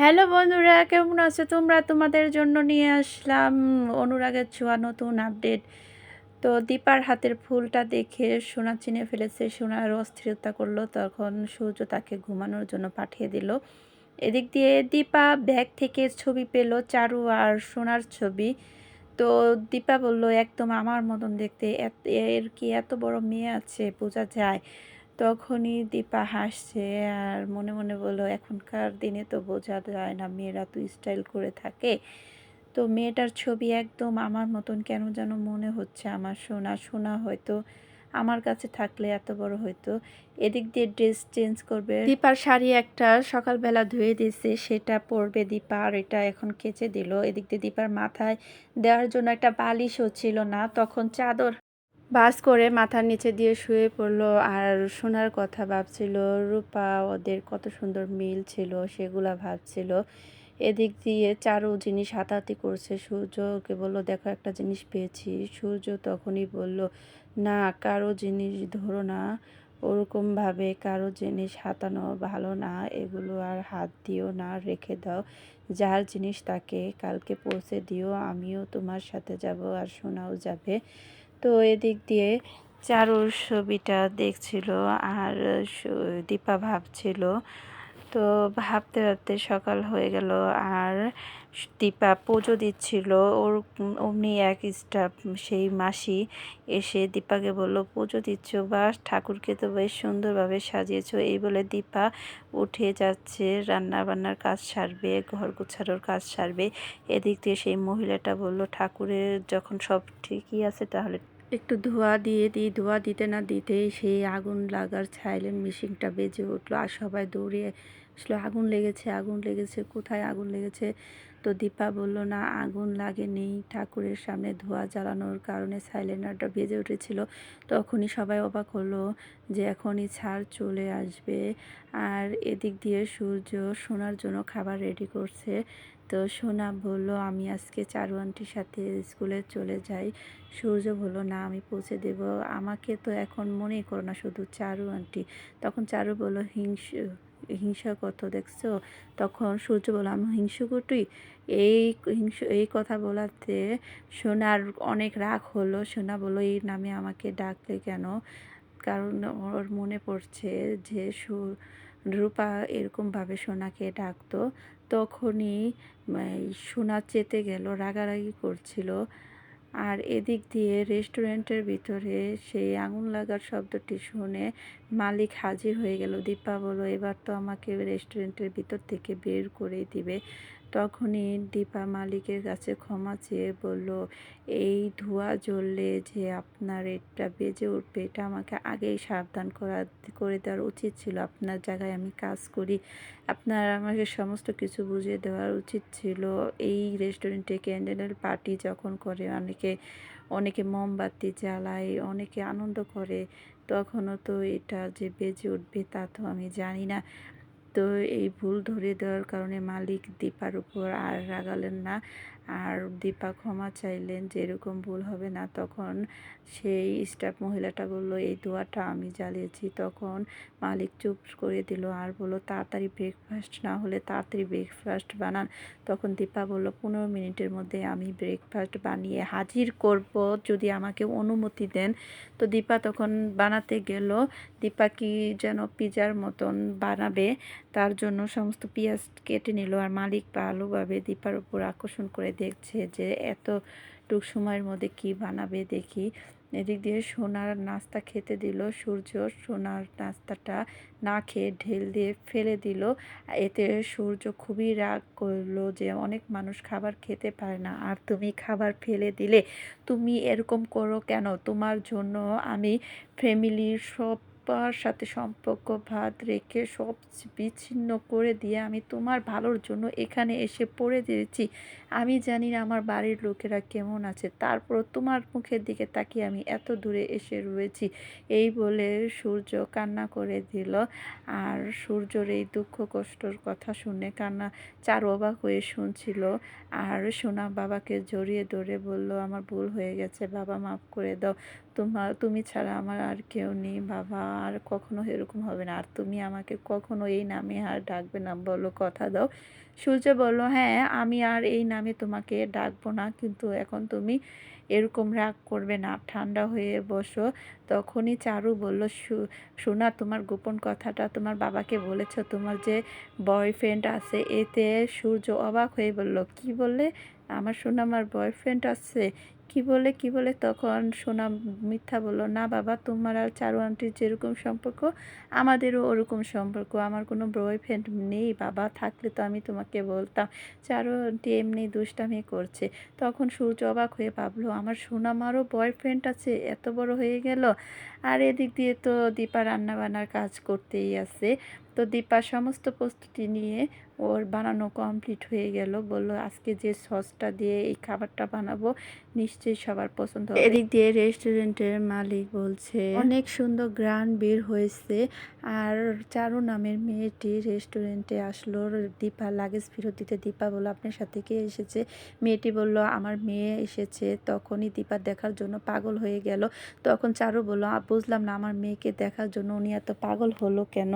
Hello বন্ধুরা, কেমন আছো? তোমরা তোমাদের জন্য নিয়ে আসলাম অনুরাগের ছোঁয়া নতুন আপডেট। তো দীপার হাতের ফুলটা দেখে সোনা চিনে ফেলেছে, সোনার অস্থিরতা করল, তখন সূর্য তাকে ঘুমানোর জন্য পাঠিয়ে দিল। এদিক দিয়ে দীপা ব্যাগ থেকে ছবি পেল, চারু আর সোনার ছবি। তো দীপা বলল, একদম আমার মতন দেখতে এর কি এত বড় মেয়ে আছে? বোঝা যায়। তখনই দীপা হাসছে আর মনে মনে বলল, এখনকার দিনে তো বোঝা যায় না মেয়েরা তো স্টাইল করে থাকে। তো মেয়েটার ছবি একদম আমার মতন কেন যেন মনে হচ্ছে আমার সোনা। সোনা হয়তো আমার কাছে থাকলে এত বড় হয়তো। এদিক দিয়ে ড্রেস চেঞ্জ করবে। দীপার শাড়ি একটা সকালবেলা ধুয়ে দিয়েছে, সেটা পরবে দীপা আর এটা এখন কেচে দিল। এদিক দিয়ে দীপার মাথায় দেওয়ার জন্য একটা বালিশও ছিল না। তখন চাদর বাস করে মাথার নিচে দিয়ে শুয়ে পড়ল আর শোনার কথা ভাবছিল, রূপা ওদের কত সুন্দর মিল ছিল, সেগুলা ভাবছিল। এদিক দিয়ে চারো জিনিস হাতাহাতি করছে, সূর্যকে বলল, দেখো একটা জিনিস পেয়েছি। সূর্য তখনই বলল, না, কারও জিনিস ধরো না। ওরকমভাবে কারও জিনিস হাতানো ভালো না। এগুলো আর হাত দিও না, রেখে দাও। যার জিনিস তাকে কালকে পৌঁছে দিও, আমিও তোমার সাথে যাব আর শোনাও যাবে। তো এদিক দিয়ে চারুর ছবিটা দেখছিল আর দীপা ভাবছিল। তো ভাবতে ভাবতে সকাল হয়ে গেল আর দীপা পুজো দিচ্ছিল ওর অমনি এক স্টাফ সেই মাসি এসে দীপাকে বলল, পুজো দিচ্ছ বা ঠাকুরকে তো বেশ সুন্দরভাবে সাজিয়েছ। এই বলে দীপা উঠে যাচ্ছে রান্না বান্নার কাজ সারবে, ঘর গুছানোর কাজ সারবে। এদিক দিয়ে সেই মহিলাটা বলল, ঠাকুরের যখন সব ঠিকই আছে, তাহলে একটু ধোয়া দিয়ে দিই। ধোয়া দিতে না দিতেই সেই আগুন লাগার সাইলেন্ট মেশিনটা বেজে উঠল আর সবাই দৌড়ে আসলো। আগুন লেগেছে আগুন লেগেছে, কোথায় আগুন লেগেছে? তো দীপা বলল, না, আগুন লাগেনি। ঠাকুরের সামনে ধোয়া জ্বালানোর কারণে সাইলেন্ডারটা বেজে উঠেছিল। তখনই সবাই অবাক হলো যে এখনই ছাড় চলে আসবে। আর এদিক দিয়ে সূর্য শোনার জন্য খাবার রেডি করছে। তো সোনা বলল, আমি আজকে চারু আন্টির সাথে স্কুলে চলে যাই। সূর্য বলল, না, আমি পৌঁছে দেব। আমাকে তো এখন মনেই করো না শুধু চারু আন্টি। তখন চারু বলল, হিংস হিংসা কত দেখছ? তখন সূর্য বলল, আমি হিংসুকুটি এই হিংস, এই কথা বলাতে সোনার অনেক রাগ হলো। সোনা বলল, এই নামে আমাকে ডাকলে কেন? কারণ ওর মনে পড়ছে যে রূপা এরকমভাবে সোনাকে ডাকতো। তখনই সোনা চেতে গেল, রাগারাগি করছিল। আর এদিক দিয়ে রেস্টুরেন্টের ভিতরে সেই আগুন লাগার শব্দটি শুনে মালিক হাজির হয়ে গেল। দীপা বলো এবার তো আমাকে রেস্টুরেন্টের ভিতর থেকে বের করে দিবে। তখনই দীপা মালিকের কাছে ক্ষমা চেয়ে বলল, এই ধোঁয়া জ্বললে যে আপনার এটা বেজে উঠবে, এটা আমাকে আগেই সাবধান করা, করে দেওয়ার উচিত ছিল। আপনার জায়গায় আমি কাজ করি। আপনার আমাকে সমস্ত কিছু বুঝিয়ে দেওয়ার উচিত ছিল। এই রেস্টুরেন্টে ক্যান্ডেলের পার্টি যখন করে, অনেকে অনেকে মোমবাতি জ্বালায়, অনেকে আনন্দ করে। তখনও তো এটা যে বেজে উঠবে তা তো আমি জানি না। তো এই ভুল ধরে দেওয়ার কারণে মালিক দীপার উপর আর রাগালেন না। আর দীপা ক্ষমা চাইলেন যে এরকম ভুল হবে না তখন সেই স্টাফ মহিলাটা বলল, এই দোয়াটা আমি জ্বালিয়েছি। তখন মালিক চুপ করে দিল আর বলল, তাড়াতাড়ি ব্রেকফাস্ট না হলে তাড়াতাড়ি ব্রেকফাস্ট বানান। তখন দীপা বলল, পনেরো মিনিটের মধ্যে আমি ব্রেকফাস্ট বানিয়ে হাজির করব, যদি আমাকে অনুমতি দেন। তো দীপা তখন বানাতে গেল। দীপা কি যেন পিজার মতন বানাবে। তার জন্য সমস্ত পেঁয়াজ কেটে নিল আর মালিক ভালোভাবে দীপার উপর আকর্ষণ করে দেখছে যে এতটুক সময়ের মধ্যে কি বানাবে দেখি। এদিক দিয়ে সোনার নাস্তা খেতে দিল সূর্য। সোনার নাস্তাটা না খেয়ে ঢেল দিয়ে ফেলে দিল। এতে সূর্য খুবই রাগ করল যে অনেক মানুষ খাবার খেতে পারে না। আর তুমি খাবার ফেলে দিলে? তুমি এরকম করো কেন? তোমার জন্য আমি ফ্যামিলির সব সবার সাথে সম্পর্ক ভাত রেখে সব বিচ্ছিন্ন করে দিয়ে আমি তোমার ভালোর জন্য এখানে এসে পড়ে দিয়েছি আমি জানি না আমার বাড়ির লোকেরা কেমন আছে। তারপর তোমার মুখের দিকে তাকিয়ে আমি এত দূরে এসে রয়েছি। এই বলে সূর্য কান্না করে দিল। আর সূর্যর এই দুঃখ কষ্টর কথা শুনে কান্না চার অবাক হয়ে শুনছিল। আর সোনা বাবাকে জড়িয়ে ধরে বলল, আমার ভুল হয়ে গেছে, বাবা, মাফ করে দাও। তোমার তুমি ছাড়া আমার আর কেউ নেই, বাবা। আর কখনো এরকম হবে না। আর তুমি আমাকে কখনো এই নামে আর ডাকবে না। বলো, কথা দাও। সূর্য বলল হ্যাঁ আমি আর এই নামে তোমাকে ডাকবো না। কিন্তু এখন তুমি এরকম রাগ করবে না। ঠান্ডা হয়ে বসো। তখনই চারু বলল সোনা, তোমার গোপন কথাটা তোমার বাবাকে বলেছ। তোমার যে বয়ফ্রেন্ড আছে, এতে সূর্য অবাক হয়ে বলল, কি বললে? আমার সোনা, আমার বয়ফ্রেন্ড আছে? কি বলে কি বলে তখন সোনা মিথ্যা বলল, না বাবা, তোমার আর চারু আন্টির যেরকম সম্পর্ক, আমাদেরও ওরকম সম্পর্ক। আমার কোনো বয়ফ্রেন্ড নেই বাবা, থাকলে তো আমি তোমাকে বলতাম। চারু আন্টি এমনি দুষ্টামি করছে। তখন সূর্য অবাক হয়ে ভাবলো, আমার সোনামারও বয়ফ্রেন্ড আছে, এত বড় হয়ে গেল? আর এদিক দিয়ে তো দীপা রান্নাবান্নার কাজ করতেই আছে। তো দীপা সমস্ত প্রস্তুতি নিয়ে ওর বানানো কমপ্লিট হয়ে গেল। বলল আজকে যে সসটা দিয়ে এই খাবারটা বানাবো নিশ্চয়ই সবার পছন্দ হবে। এদিক দিয়ে রেস্টুরেন্টের মালিক বলছে অনেক সুন্দর গ্রান বের হয়েছে। আর চারু নামের মেয়েটি রেস্টুরেন্টে আসলো। দীপা লাগেজ ফেরত দিতে দীপা বলল আপনার সাথে কে এসেছে? মেয়েটি বলল আমার মেয়ে এসেছে। তখনই দীপা দেখার জন্য পাগল হয়ে গেল। তখন চারু বলল বুঝলাম না আমার মেয়েকে দেখার জন্য উনি এত পাগল হলো কেন?